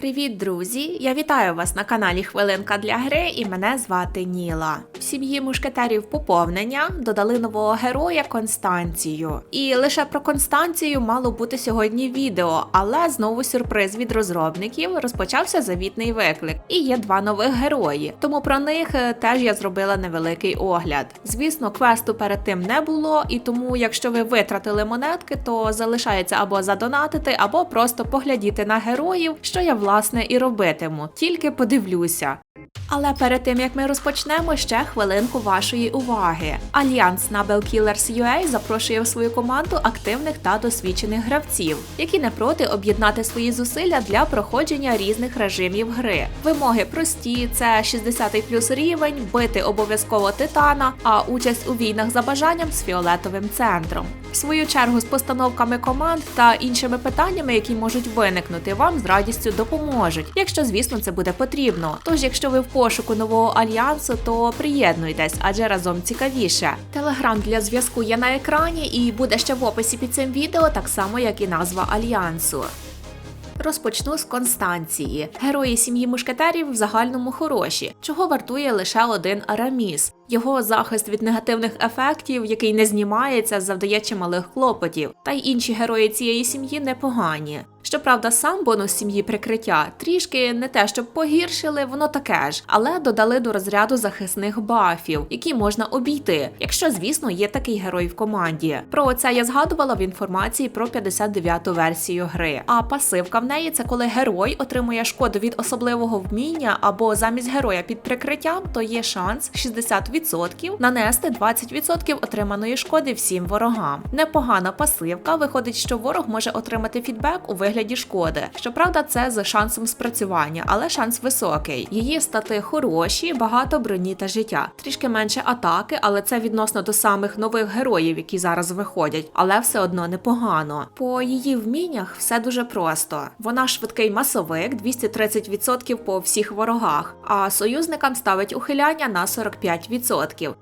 Привіт, друзі! Я вітаю вас на каналі Хвилинка для гри і мене звати Ніла. В сім'ї мушкетерів поповнення додали нового героя Констанцію. І лише про Констанцію мало бути сьогодні відео, але знову сюрприз від розробників розпочався завітний виклик. І є два нових герої. Тому про них е, теж я зробила невеликий огляд. Звісно, квесту перед тим не було, і тому, якщо ви витратили монетки, то залишається або задонатити, або просто поглядіти на героїв, що я власне і робитиму. Тільки подивлюся. Але перед тим як ми розпочнемо, ще хвилинку вашої уваги. Альянс Nabel Killers запрошує в свою команду активних та досвідчених гравців, які не проти об'єднати свої зусилля для проходження різних режимів гри. Вимоги прості: це 60 плюс рівень, бити обов'язково титана, а участь у війнах за бажанням з фіолетовим центром. В свою чергу з постановками команд та іншими питаннями, які можуть виникнути, вам з радістю допоможуть, якщо звісно це буде потрібно. Тож, якщо ви в пошуку нового альянсу, то приєднуйтесь, адже разом цікавіше. Телеграм для зв'язку є на екрані і буде ще в описі під цим відео, так само як і назва альянсу. Розпочну з Констанції. Герої сім'ї мушкетерів в загальному хороші, чого вартує лише один Араміс. Його захист від негативних ефектів, який не знімається, завдає чималих клопотів. Та й інші герої цієї сім'ї непогані. Щоправда, сам бонус сім'ї прикриття трішки не те, щоб погіршили, воно таке ж, але додали до розряду захисних бафів, які можна обійти, якщо, звісно, є такий герой в команді. Про це я згадувала в інформації про 59-ту версію гри. А пасивка в неї це коли герой отримує шкоду від особливого вміння або замість героя під прикриттям, то є шанс 60% нанести 20% отриманої шкоди всім ворогам. Непогана пасивка, виходить, що ворог може отримати фідбек у вигляді шкоди. Щоправда, це з шансом спрацювання, але шанс високий. Її стати хороші, багато броні та життя. Трішки менше атаки, але це відносно до самих нових героїв, які зараз виходять, але все одно непогано. По її вміннях все дуже просто. Вона швидкий масовик, 230% по всіх ворогах, а союзникам ставить ухиляння на 45%.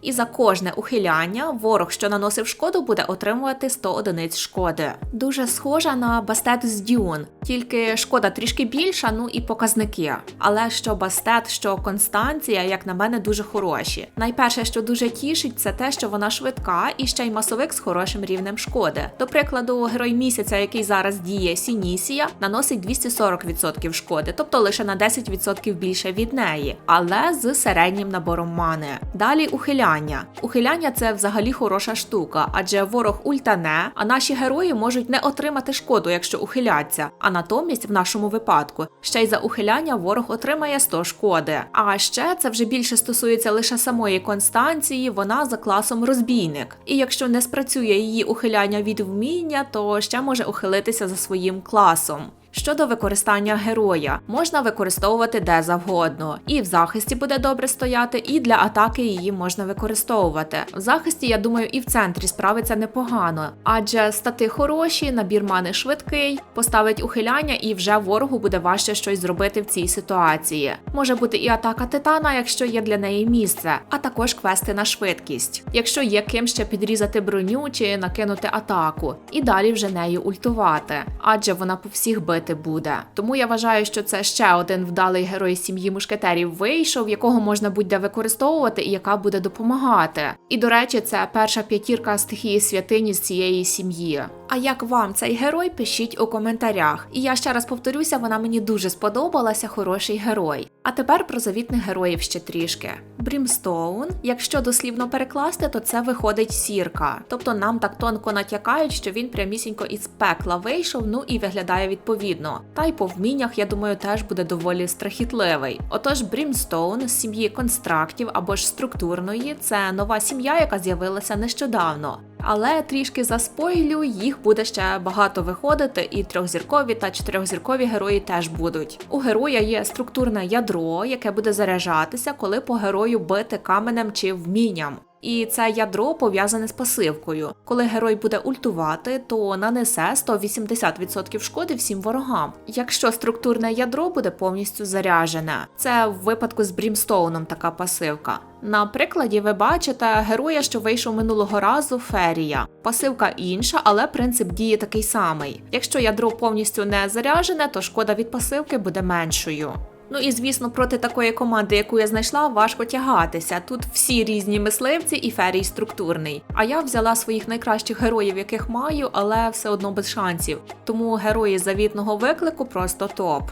І за кожне ухиляння ворог, що наносив шкоду, буде отримувати 100 одиниць шкоди. Дуже схожа на бастет з Дюн, тільки шкода трішки більша, ну і показники. Але що бастет, що Констанція, як на мене, дуже хороші. Найперше, що дуже тішить, це те, що вона швидка і ще й масовик з хорошим рівнем шкоди. До прикладу, герой місяця, який зараз діє Сінісія, наносить 240% шкоди, тобто лише на 10% більше від неї, але з середнім набором мани. Далі ухиляння. Ухиляння це взагалі хороша штука, адже ворог ультане, а наші герої можуть не отримати шкоду, якщо ухиляться. А натомість, в нашому випадку, ще й за ухиляння ворог отримає 100 шкоди. А ще це вже більше стосується лише самої Констанції, вона за класом розбійник. І якщо не спрацює її ухиляння від вміння, то ще може ухилитися за своїм класом. Щодо використання героя, можна використовувати де завгодно, і в захисті буде добре стояти, і для атаки її можна використовувати. В захисті, я думаю, і в центрі справиться непогано, адже стати хороші, набір мани швидкий, поставить ухиляння, і вже ворогу буде важче щось зробити в цій ситуації. Може бути і атака титана, якщо є для неї місце, а також квести на швидкість, якщо є ким ще підрізати броню чи накинути атаку, і далі вже нею ультувати, адже вона по всіх бити буде. Тому я вважаю, що це ще один вдалий герой сім'ї мушкетерів вийшов, якого можна буде використовувати і яка буде допомагати. І до речі, це перша п'ятірка стихії святині з цієї сім'ї. А як вам цей герой? Пишіть у коментарях. І я ще раз повторюся, вона мені дуже сподобалася, хороший герой. А тепер про завітних героїв ще трішки. Брімстоун, якщо дослівно перекласти, то це виходить сірка. Тобто нам так тонко натякають, що він прямісінько із пекла вийшов, ну і виглядає відповідно. Та й по вміннях, я думаю, теж буде доволі страхітливий. Отож, Брімстоун з сім'ї констрактів або ж структурної це нова сім'я, яка з'явилася нещодавно. Але трішки заспойлю, їх буде ще багато виходити, і трьохзіркові та чотирьохзіркові герої теж будуть. У героя є структурне ядро, яке буде заряджатися, коли по герою бити каменем чи вмінням. І це ядро пов'язане з пасивкою. Коли герой буде ультувати, то нанесе 180% шкоди всім ворогам. Якщо структурне ядро буде повністю заряджене, це в випадку з Брімстоуном така пасивка. На прикладі ви бачите героя, що вийшов минулого разу Ферія. Пасивка інша, але принцип дії такий самий. Якщо ядро повністю не заряджене, то шкода від пасивки буде меншою. Ну і звісно, проти такої команди, яку я знайшла, важко тягатися. Тут всі різні мисливці і ферій структурний. А я взяла своїх найкращих героїв, яких маю, але все одно без шансів. Тому герої завітного виклику просто топ.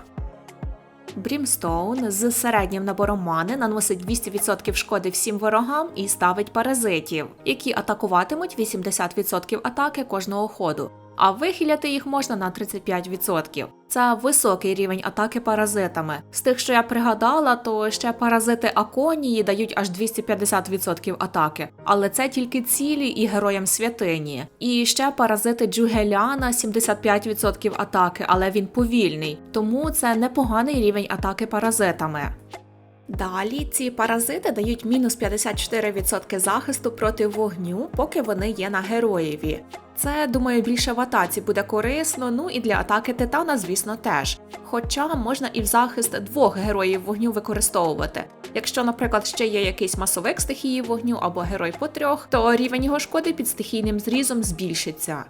Брімстоун з середнім набором мани наносить 200% шкоди всім ворогам і ставить паразитів, які атакуватимуть 80% атаки кожного ходу. А вихиляти їх можна на 35%. Це високий рівень атаки паразитами. З тих, що я пригадала, то ще паразити Аконії дають аж 250% атаки, але це тільки цілі і героям святині. І ще паразити Джугеляна 75% атаки, але він повільний, тому це непоганий рівень атаки паразитами. Далі ці паразити дають мінус 54% захисту проти вогню, поки вони є на героєві. Це, думаю, більше в атаці буде корисно, ну і для атаки титана, звісно, теж. Хоча можна і в захист двох героїв вогню використовувати. Якщо, наприклад, ще є якийсь масовик стихії вогню або герой по трьох, то рівень його шкоди під стихійним зрізом збільшиться.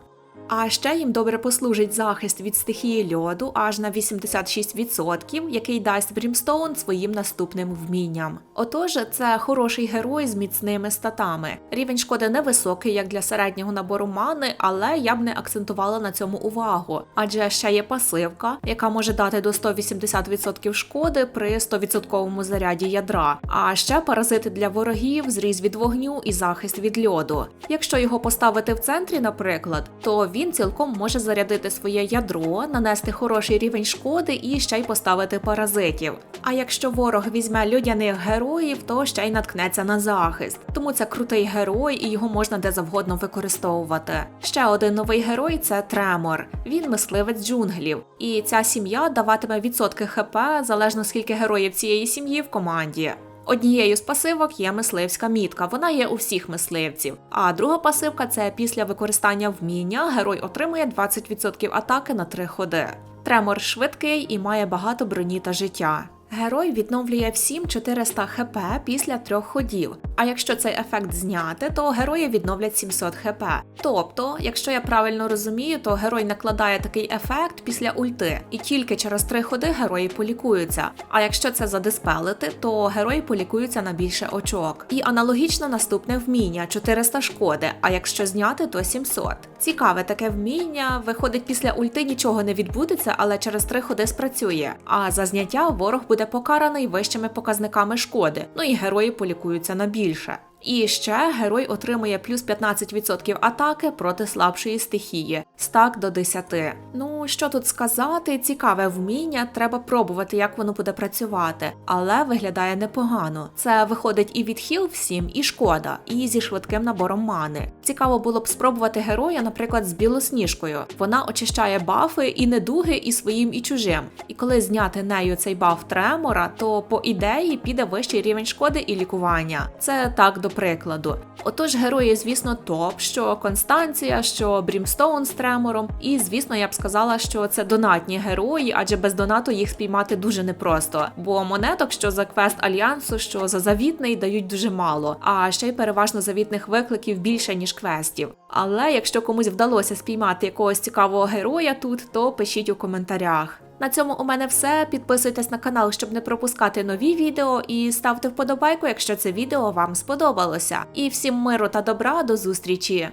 А ще їм добре послужить захист від стихії льоду аж на 86%, який дасть Брімстоун своїм наступним вмінням. Отож, це хороший герой з міцними статами. Рівень шкоди невисокий, як для середнього набору мани, але я б не акцентувала на цьому увагу. Адже ще є пасивка, яка може дати до 180% шкоди при 100% заряді ядра. А ще паразити для ворогів, зріз від вогню і захист від льоду. Якщо його поставити в центрі, наприклад, то він цілком може зарядити своє ядро, нанести хороший рівень шкоди і ще й поставити паразитів. А якщо ворог візьме людяних героїв, то ще й наткнеться на захист. Тому це крутий герой, і його можна де завгодно використовувати. Ще один новий герой це Тремор. Він мисливець джунглів. І ця сім'я даватиме відсотки ХП залежно скільки героїв цієї сім'ї в команді. Однією з пасивок є мисливська мітка, вона є у всіх мисливців. А друга пасивка це після використання вміння герой отримує 20% атаки на 3 ходи. Тремор швидкий і має багато броні та життя. Герой відновлює всім 400 хп після трьох ходів. А якщо цей ефект зняти, то герої відновлять 700 хп. Тобто, якщо я правильно розумію, то герой накладає такий ефект після ульти, і тільки через три ходи герої полікуються. А якщо це задиспелити, то герої полікуються на більше очок. І аналогічно наступне вміння 400 шкоди, а якщо зняти, то 700. Цікаве таке вміння. Виходить, після ульти нічого не відбудеться, але через три ходи спрацює. А за зняття ворог буде покараний вищими показниками шкоди. Ну і герої полікуються на більше. більше. І ще герой отримує плюс 15% атаки проти слабшої стихії, стак до 10. Ну що тут сказати, цікаве вміння, треба пробувати, як воно буде працювати, але виглядає непогано. Це виходить і від хіл всім, і шкода, і зі швидким набором мани. Цікаво було б спробувати героя, наприклад, з білосніжкою. Вона очищає бафи і недуги і своїм, і чужим. І коли зняти нею цей баф тремора, то по ідеї піде вищий рівень шкоди і лікування. Це так до прикладу. Отож, герої, звісно, топ, що Констанція, що Брімстоун з тремором. І звісно, я б сказала, що це донатні герої, адже без донату їх спіймати дуже непросто. Бо монеток, що за квест альянсу, що за завітний, дають дуже мало. А ще й переважно завітних викликів більше ніж квестів. Але якщо комусь вдалося спіймати якогось цікавого героя тут, то пишіть у коментарях. На цьому у мене все. Підписуйтесь на канал, щоб не пропускати нові відео, і ставте вподобайку, якщо це відео вам сподобалося. І всім миру та добра до зустрічі!